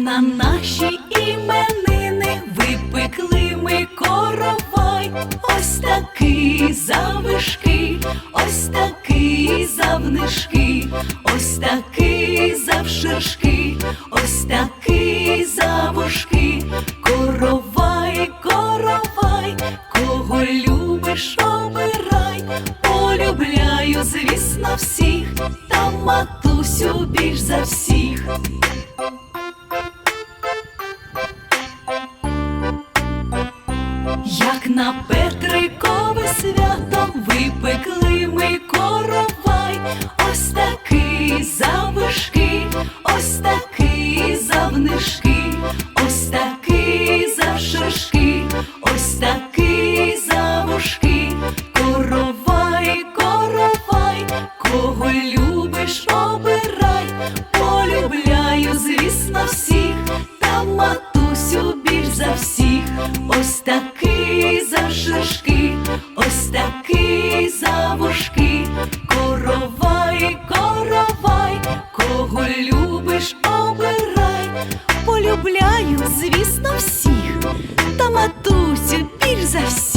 на наші іменини випекли ми коровай, ось такий завишки, ось такий завнишки, ось такий завширшки, ось такий завушки, коровай, коровай, кого любиш, обирай, полюбляю, звісно, всіх, та матусю більш за всіх. як на Петрикове свято випекли ми коровай, ось такий завишки, ось такий завнишки, ось такий завшишки, ось такий завушки, коровай, коровай, кого любиш, обирай, полюбляю, звісно, всіх, та матусю більш за всіх ось такий зашишки, ось такий завушки, коровай, коровай, кого любиш, обирай, полюбляю, звісно, всіх, та матусю більш за всіх.